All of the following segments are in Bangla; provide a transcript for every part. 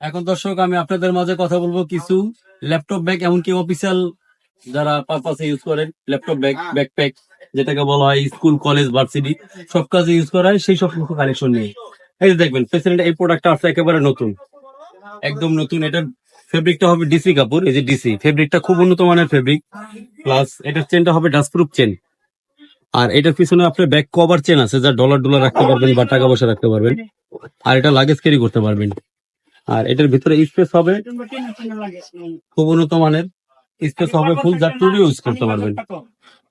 এখন দর্শক, আমি আপনাদের মাঝে কথা বলব কিছু ল্যাপটপ ব্যাগ, এমনকি অফিসিয়াল যারা পারপাসে ইউজ করেন, ল্যাপটপ ব্যাগ ব্যাকপ্যাক যেটাকে বলা হয় স্কুল কলেজ ভার্সিটি সব কাজে ইউজ করা হয়, সেই সব কালেকশন নিয়ে। এই যে দেখবেন প্রেসিডেন্ট এই প্রোডাক্টটা আছে একেবারে নতুন। একদম নতুন এটার ফেব্রিকটা হবে ডিসি কাপড়, এই যে ডিসি ফেব্রিকটা খুব উন্নত মানের ফেব্রিক প্লাস এটার চেনটা হবে ডাস্ট প্রুফ চেন আর এটার পিছনে আপনার ব্যাক কভার চেন আছে, যা ডলার ডলার রাখতে পারবেন বা টাকা পয়সা রাখতে পারবেন। আর এটা লাগেজ ক্যারি করতে পারবেন। আর এটার ভিতরে স্পেস হবে খুব উন্নত মানের স্পেস হবে ফুল যা ইউজ করতে পারবেন।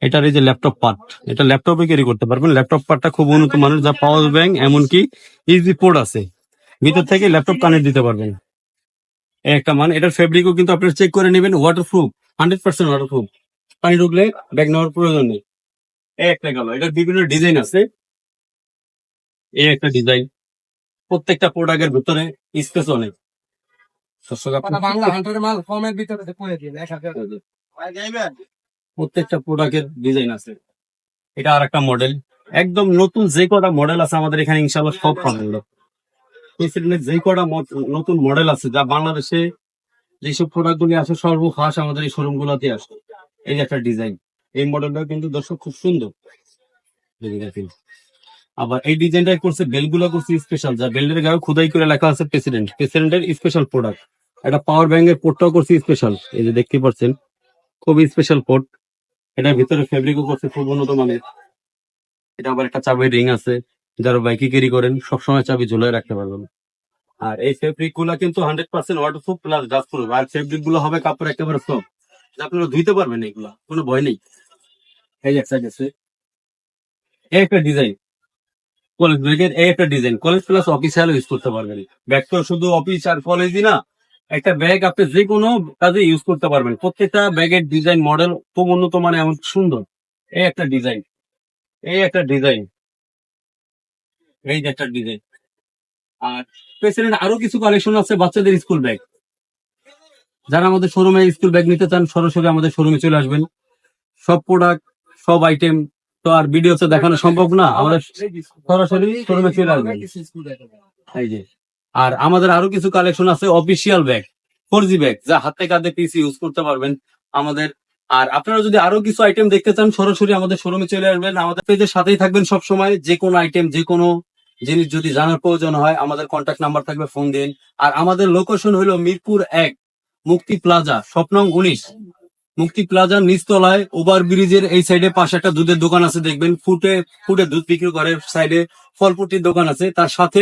এটার এই যে ল্যাপটপ পার্ট এটা ল্যাপটপে ক্যারি করতে পারবেন। ল্যাপটপ পার্টটা খুব উন্নত মানের, যা পাওয়ার ব্যাংক এমনকি ইজি পোর্ট আছে। ভিতর থেকে ল্যাপটপ কানেক্ট দিতে পারবেন। একটা মান, এটার ফেব্রিকও কিন্তু আপনারা চেক করে নেবেন ওয়াটারপ্রুফ হান্ড্রেড পার্সেন্ট ওয়াটারপ্রুফ পানি ঢুকলে ব্যাগ নেওয়ার প্রয়োজন নেই। একটা গেল, এটার বিভিন্ন ডিজাইন আছে। এই একটা ডিজাইন প্রত্যেকটা প্রোডাক্টের ভিতরে স্পেস অনেক। প্রত্যেকটা প্রোডাক্টের ডিজাইন আছে। এটা আর একটা মডেল একদম নতুন যে কটা মডেল আছে আমাদের এখানে ইনশাল্লাহ সব পাবেন যে কটা নতুন মডেল আছে যা বাংলাদেশে যেসব প্রোডাক্ট গুলি আছে সর্বখাস আমাদের এই শোরুম গুলাতে আসে। এই যে একটা ডিজাইন এই মডেলটা কিন্তু দর্শক খুব সুন্দর। আবার এই ডিজাইনটা করছে, বেলগুলো করছে স্পেশাল যা বেল্টের গায়ে খোদাই করে লেখা আছে প্রেসিডেন্ট প্রেসিডেন্টের স্পেশাল প্রোডাক্ট একটা পাওয়ার ব্যাংকের পোর্টটাও করছে স্পেশাল এই যে দেখতে পাচ্ছেন, খুবই স্পেশাল পোর্ট এটার ভিতরে ফেব্রিকও করছে খুব উন্নত মানের। এটা আবার একটা চাবির রিং আছে, যারা বাইকে ক্যারি করেন, সবসময় চাবি ঝুলাই রাখতে পারবেন। আর এই ফেব্রিকগুলা কিন্তু hundred percent waterproof plus dust proof আর ফেব্রিকগুলো হবে কাপড় একেবারে সফট আপনারা ধুইতে পারবেন এগুলা, কোনো ভয় নেই। এই একটা একটা ডিজাইন কলেজ ব্যাগের এই একটা design college plus official use করতে পারবেন। ব্যাগ তো শুধু অফিস আর কলেজই না, একটা ব্যাগ আপনি যে কোনো কাজে ইউজ করতে পারবেন। প্রত্যেকটা ব্যাগের ডিজাইন মডেল খুব উন্নত মানে এমন সুন্দর। এই একটা ডিজাইন এই একটা ডিজাইন এই একটা ডিজাইন আর প্রেসিডেন্ট আরও কিছু কালেকশন আছে বাচ্চাদের স্কুল ব্যাগ যারা আমাদের শোরুমে স্কুল ব্যাগ নিতে চান, সরাসরি আমাদের শোরুমে চলে আসবেন। সব প্রোডাক্ট সব আইটেম তো আর ভিডিওতে দেখানো সম্ভব না আমাদের সরাসরি শোরুমে চলে আসবেন এই যে, আর আমাদের আরও কিছু কালেকশন আছে official bag four G bag যা হাতে কাঁধে পিসি ইউজ করতে পারবেন আমাদের। আর আপনারা যদি আরও কিছু আইটেম দেখতে চান, সরাসরি আমাদের শোরুমে চলে আসবেন। আমাদের পেজের সাথেই থাকবেন সব সময় যে কোনো আইটেম যে কোনো জিনিস যদি জানার প্রয়োজন হয়, আমাদের কন্ট্যাক্ট নাম্বার থাকবে ফোন দিন। আর আমাদের লোকেশন হলো মিরপুর এক, মুক্তি প্লাজা স্বপ্নং উনিশ। মুক্তি প্লাজার নিচতলায় ওভার ব্রিজের এই সাইডে পাশে একটা দুধের দোকান আছে, দেখবেন। ফুটে ফুটে দুধ বিক্রি করে সাইডে ফলপুটির দোকান আছে। তার সাথে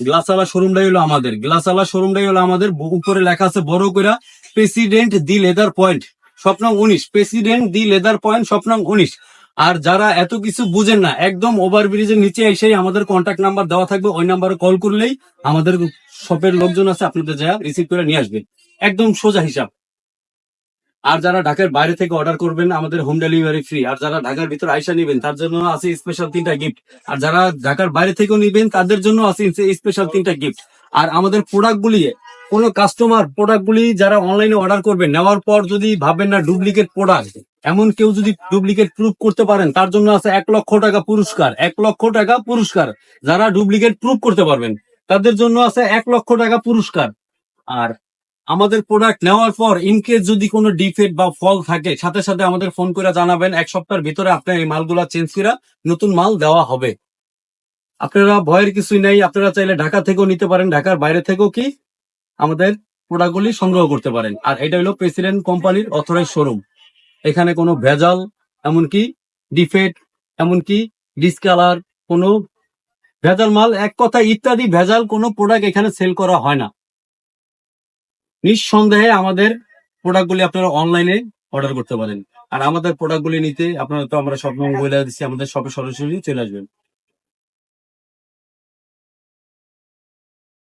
গ্লাসওয়ালা শোরুমটাই হলো আমাদের। গ্লাসওয়ালা শোরুমটাই হলো আমাদের। উপরে লেখা আছে, বড় করে প্রেসিডেন্ট দি লেদার পয়েন্ট। স্বপ্নং উনিশ। প্রেসিডেন্ট দি লেদার পয়েন্ট স্বপ্নং উনিশ। আর যারা এত কিছু বুঝেন না, একদম ওভার ব্রিজের নিচে এসেই আমাদের কন্ট্যাক্ট নাম্বার দেওয়া থাকবে। ওই নাম্বারে কল করলেই আমাদের শপের লোকজন আছে, আপনাদের যা রিসিভ করে নিয়ে আসবে। একদম সোজা হিসাব। আর যারা ঢাকার বাইরে থেকে অর্ডার করবেন, আমাদের হোম ডেলিভারি ফ্রি আর যারা ঢাকার ভিতর আইসা নিবেন, তার জন্য আছে স্পেশাল তিনটা গিফট আর যারা ঢাকার বাইরে থেকেও নিবেন, তাদের জন্য আছে স্পেশাল তিনটা গিফট আর আমাদের প্রোডাক্ট গুলি, কোনো কাস্টমার প্রোডাক্ট গুলি যারা অনলাইনে অর্ডার করবেন, নেওয়ার পর যদি ভাবেন না ডুপ্লিকেট প্রোডাক্ট এমন কেউ যদি ডুপ্লিকেট প্রুফ করতে পারেন, তার জন্য আছে এক লক্ষ টাকা পুরস্কার। এক লক্ষ টাকা পুরস্কার। যারা ডুপ্লিকেট প্রুফ করতে পারবেন, তাদের জন্য আছে এক লক্ষ টাকা পুরস্কার। আর আমাদের প্রোডাক্ট নেওয়ার পর ইনকেস যদি কোনো ডিফেক্ট বা ফল থাকে, সাথে সাথে আমাদের ফোন করে জানাবেন। এক সপ্তাহের ভিতরে আপনার এই মালগুলা চেঞ্জ করে নতুন মাল দেওয়া হবে। আপনারা ভয়ের কিছুই নেই। আপনারা চাইলে ঢাকা থেকেও নিতে পারেন। ঢাকার বাইরে থেকেও কি আমাদের প্রোডাক্টগুলি সংগ্রহ করতে পারেন। আর এটা হলো প্রেসিডেন্ট কোম্পানির অথরাইজ শোরুম এখানে কোনো ভেজাল, এমনকি ডিফেক্ট এমনকি ডিসকালার কোনো ভেজাল মাল, এক কথা ইত্যাদি ভেজাল কোনো প্রোডাক্ট এখানে সেল করা হয় না। নিঃসন্দেহে আমাদের প্রোডাক্টগুলি আপনারা অনলাইনে অর্ডার করতে পারেন। আর আমাদের প্রোডাক্টগুলি নিতে আপনারা তো আমরা সব মহিলা দিচ্ছি আমাদের সবে সরাসরি চলে আসবেন।